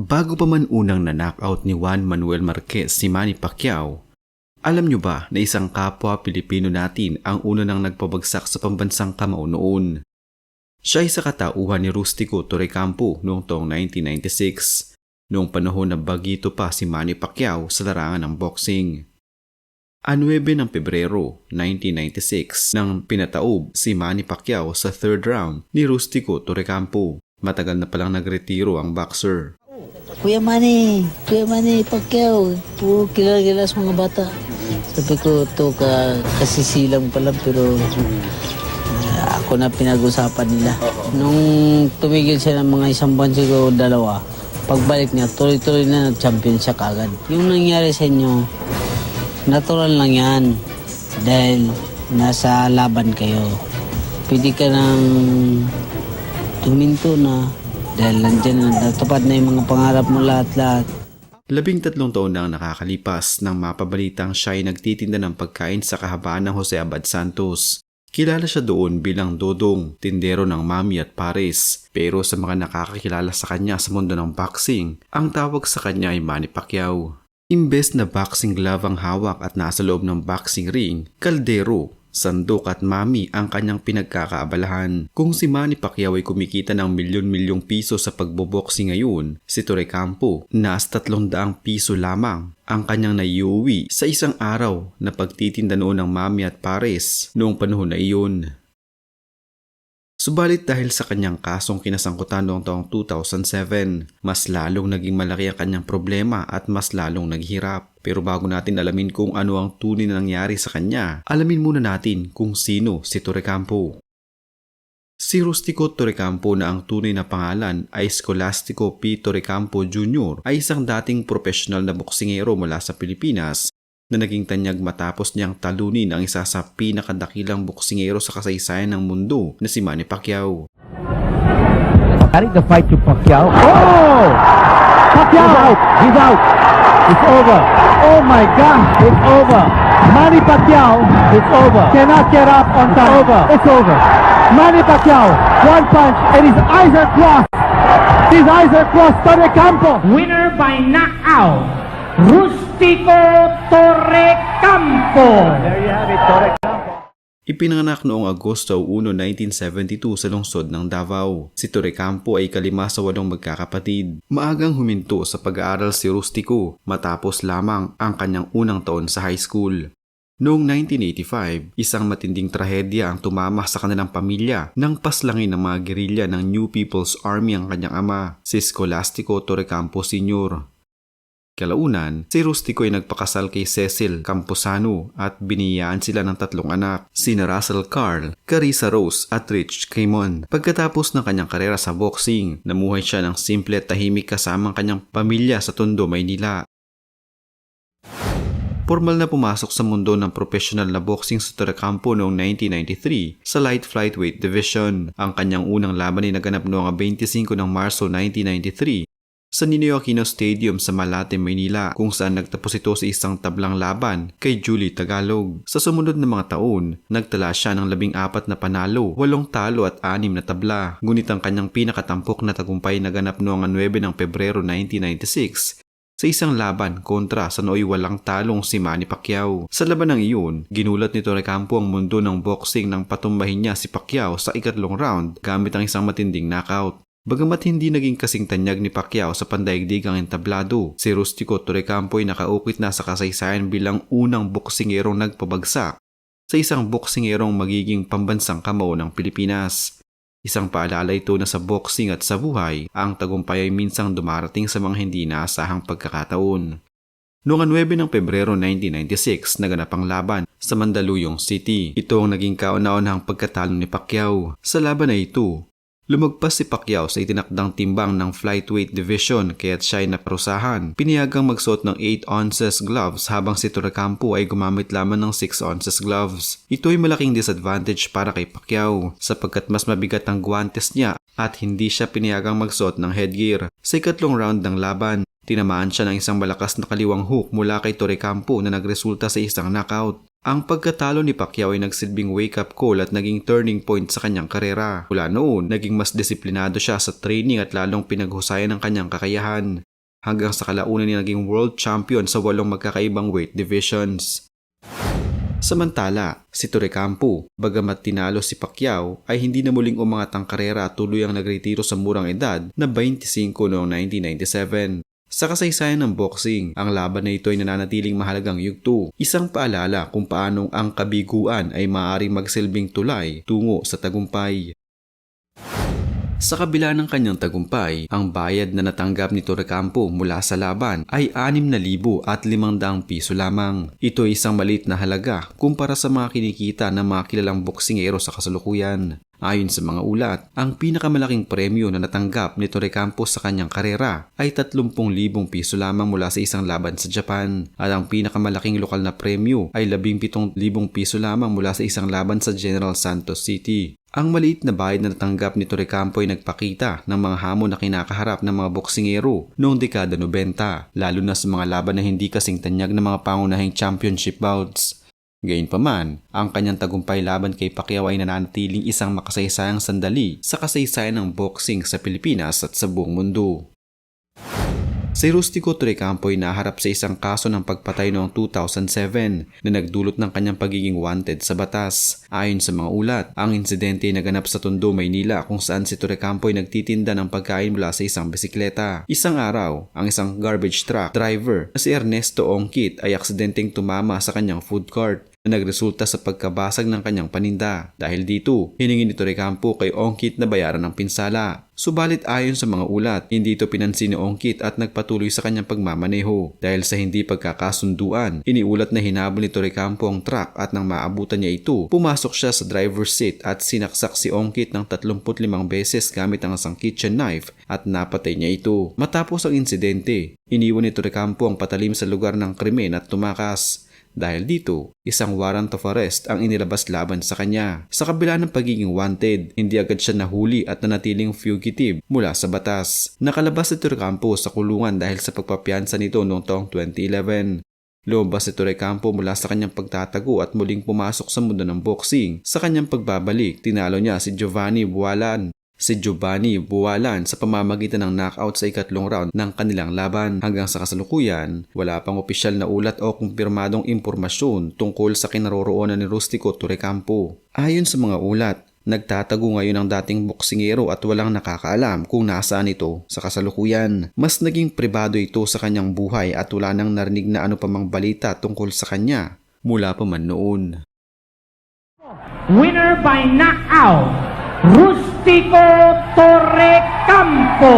Bago pa man unang na-knockout ni Juan Manuel Marquez si Manny Pacquiao, alam nyo ba na isang kapwa Pilipino natin ang una nang nagpabagsak sa pambansang kamao noon? Siya ay sa katauhan ni Rustico Torrecampo noong taong 1996, noong panahon na bagito pa si Manny Pacquiao sa larangan ng boxing. A 9 ng Pebrero 1996 nang pinataob si Manny Pacquiao sa third round ni Rustico Torrecampo. Matagal na palang nagretiro ang boxer. Kuya Manny, Kuya Manny Pacquiao, puro kilala-kilala sa mga bata. Sabi ko, to ka, kasisilang pa lang, pero ah, ako na pinag-usapan nila. Nung tumigil siya ng mga isang buwan siguro, dalawa, pagbalik niya, tuloy-tuloy na nag-champion siya kagad. Yung nangyari sa inyo, natural lang yan. Dahil nasa laban kayo. Pwede ka nang tuminto na dahil nandyan na, natupad na yung mga pangarap mo lahat-lahat. Labing tatlong taon na ang nakakalipas nang mapabalitang siya ay nagtitinda ng pagkain sa kahabaan ng Jose Abad Santos. Kilala siya doon bilang Dodong, tindero ng Mami at Paris. Pero sa mga nakakakilala sa kanya sa mundo ng boxing, ang tawag sa kanya ay Manny Pacquiao. Imbes na boxing glove ang hawak at nasa loob ng boxing ring, kaldero, sandok at mami ang kanyang pinagkakaabalahan. Kung si Manny Pacquiao ay kumikita ng milyon-milyong piso sa pagboboxing ngayon, si Torre Campo, nas 300 piso lamang ang kanyang naiuwi sa isang araw na pagtitinda noon ng mami at pares noong panahon na iyon. Subalit dahil sa kanyang kasong kinasangkutan noong taong 2007, mas lalong naging malaki ang kanyang problema at mas lalong naghirap. Pero bago natin alamin kung ano ang tunay na nangyari sa kanya, alamin muna natin kung sino si Torrecampo. Si Rustico Torrecampo na ang tunay na pangalan ay Scolastico P. Torrecampo Jr. ay isang dating profesional na boksingero mula sa Pilipinas na naging tanyag matapos niyang talunin ang isa sa pinakadakilang boksingero sa kasaysayan ng mundo na si Manny Pacquiao. Carrying the fight to Pacquiao. Oh! Pacquiao! He's out! He's out! It's over. Oh my God! It's over. Manny Pacquiao. It's over. Cannot get up on time. Over. It's over. Manny Pacquiao. One punch and his eyes are crossed. His eyes are crossed. Torre Campo. Winner by knockout, Rustico Torre Campo. There you have it, Torre Ipinanganak noong Agosto 1, 1972 sa lungsod ng Davao. Si Torrecampo ay kalima sa walong magkakapatid. Maagang huminto sa pag-aaral si Rustico matapos lamang ang kanyang unang taon sa high school. Noong 1985, isang matinding trahedya ang tumama sa kanilang pamilya nang paslangin ng mga gerilya ng New People's Army ang kanyang ama, si Scolastico Torrecampo Sr. Kalaunan, si Rustico ay nagpakasal kay Cecil Camposano at biniyaan sila ng tatlong anak, sina Russell Carl, Carissa Rose at Rich Caymon. Pagkatapos ng kanyang karera sa boxing, namuhay siya ng simple at tahimik kasama ang kanyang pamilya sa Tondo, Maynila. Formal na pumasok sa mundo ng professional na boxing sa Torrecampo noong 1993 sa light flyweight division. Ang kanyang unang laban ay naganap noong 25 ng Marso 1993 sa Ninoy Aquino Stadium sa Malate, Maynila kung saan nagtapos ito sa isang tablang laban kay Julie Tagalog. Sa sumunod na mga taon, nagtala siya ng labing apat na panalo, walong talo at anim na tabla. Ngunit ang kanyang pinakatampok na tagumpay naganap noong 9 ng Pebrero 1996 sa isang laban kontra sa nooy walang talong si Manny Pacquiao. Sa laban ng iyon, ginulat ni Torrecampo ang mundo ng boxing nang patumbahin niya si Pacquiao sa ikatlong round gamit ang isang matinding knockout. Bagamat hindi naging kasing tanyag ni Pacquiao sa pandaigdigang entablado, si Rustico Torrecampo ay nakaukit na sa kasaysayan bilang unang boksingerong nagpabagsak sa isang boksingerong magiging pambansang kamao ng Pilipinas. Isang paalala ito na sa boxing at sa buhay, ang tagumpay ay minsang dumarating sa mga hindi naasahang pagkakataon. Noong 9 ng Pebrero 1996, naganap ang laban sa Mandaluyong City. Ito ang naging kauna-unahang pagkatalo ni Pacquiao. Sa laban na ito, Lumagpas si Pacquiao sa itinakdang timbang ng flyweight division kaya't siya ay naparusahan. Piniyagang magsuot ng 8 ounces gloves habang si Torrecampo ay gumamit lamang ng 6 ounces gloves. Ito ay malaking disadvantage para kay Pacquiao sapagkat mas mabigat ang guantes niya at hindi siya piniyagang magsuot ng headgear. Sa ikatlong round ng laban, tinamaan siya ng isang malakas na kaliwang hook mula kay Torrecampo na nagresulta sa isang knockout. Ang pagkatalo ni Pacquiao ay nagsilbing wake-up call at naging turning point sa kanyang karera. Mula noon, naging mas disiplinado siya sa training at lalong pinaghusayan ang kanyang kakayahan. hanggang sa kalaunan niya naging world champion sa walong magkakaibang weight divisions. Samantala, si Torrecampo, bagamat tinalo si Pacquiao, ay hindi na muling umangat ang karera at tuluyang nagretiro sa murang edad na 25 noong 1997. Sa kasaysayan ng boxing, ang laban na ito ay nananatiling mahalagang yugto. Isang paalala kung paanong ang kabiguan ay maaaring magsilbing tulay tungo sa tagumpay. Sa kabila ng kanyang tagumpay, ang bayad na natanggap ni Torrecampo mula sa laban ay 6,000 at 500 piso lamang. Ito ay isang maliit na halaga kumpara sa mga kinikita ng mga kilalang boksingero sa kasalukuyan. Ayon sa mga ulat, ang pinakamalaking premyo na natanggap ni Torrecampo sa kanyang karera ay 30,000 piso lamang mula sa isang laban sa Japan at ang pinakamalaking lokal na premyo ay 17,000 piso lamang mula sa isang laban sa General Santos City. Ang maliit na bayad na natanggap ni Torrecampo ay nagpakita ng mga hamon na kinakaharap ng mga boksingero noong dekada 90, lalo na sa mga laban na hindi kasing tanyag ng mga pangunahing championship bouts. Gayunpaman, ang kanyang tagumpay laban kay Pacquiao ay nananatiling isang makasaysayang sandali sa kasaysayan ng boxing sa Pilipinas at sa buong mundo. Si Rustico Torrecampo ay naharap sa isang kaso ng pagpatay noong 2007 na nagdulot ng kanyang pagiging wanted sa batas. Ayon sa mga ulat, ang insidente ay naganap sa Tondo, Maynila kung saan si Torrecampo ay nagtitinda ng pagkain mula sa isang bisikleta. Isang araw, ang isang garbage truck driver na si Ernesto Ongkit ay aksidenteng tumama sa kanyang food cart na nagresulta sa pagkabasag ng kanyang paninda. Dahil dito, hiningi ni Torrecampo kay Ongkit na bayaran ng pinsala. Subalit ayon sa mga ulat, hindi ito pinansin ni Ongkit at nagpatuloy sa kanyang pagmamaneho. Dahil sa hindi pagkakasunduan, iniulat na hinabol ni Torrecampo ang truck at nang maabutan niya ito, pumasok siya sa driver's seat at sinaksak si Ongkit ng 35 beses gamit ang isang kitchen knife at napatay niya ito. Matapos ang insidente, iniwan ni Torrecampo ang patalim sa lugar ng krimen at tumakas. Dahil dito, isang warrant of arrest ang inilabas laban sa kanya. Sa kabila ng pagiging wanted, hindi agad siya nahuli at nanatiling fugitive mula sa batas. Nakalabas si Torrecampo sa kulungan dahil sa pagpapiansa nito noong taong 2011. Lumabas si Torrecampo mula sa kanyang pagtatago at muling pumasok sa mundo ng boxing. Sa kanyang pagbabalik, tinalo niya si Giovanni Bualan si Giovanni Buwalan sa pamamagitan ng knockout sa ikatlong round ng kanilang laban. Hanggang sa kasalukuyan, wala pang opisyal na ulat o kumpirmadong impormasyon tungkol sa kinaroroonan ni Rustico Torrecampo. Ayon sa mga ulat, Nagtatago ngayon ang dating boksingero at walang nakakaalam kung nasaan ito sa kasalukuyan. Mas naging pribado ito sa kanyang buhay at wala nang narinig na ano pa mang balita tungkol sa kanya mula pa man noon. Winner by knockout, Rustico acústico Torrecampo.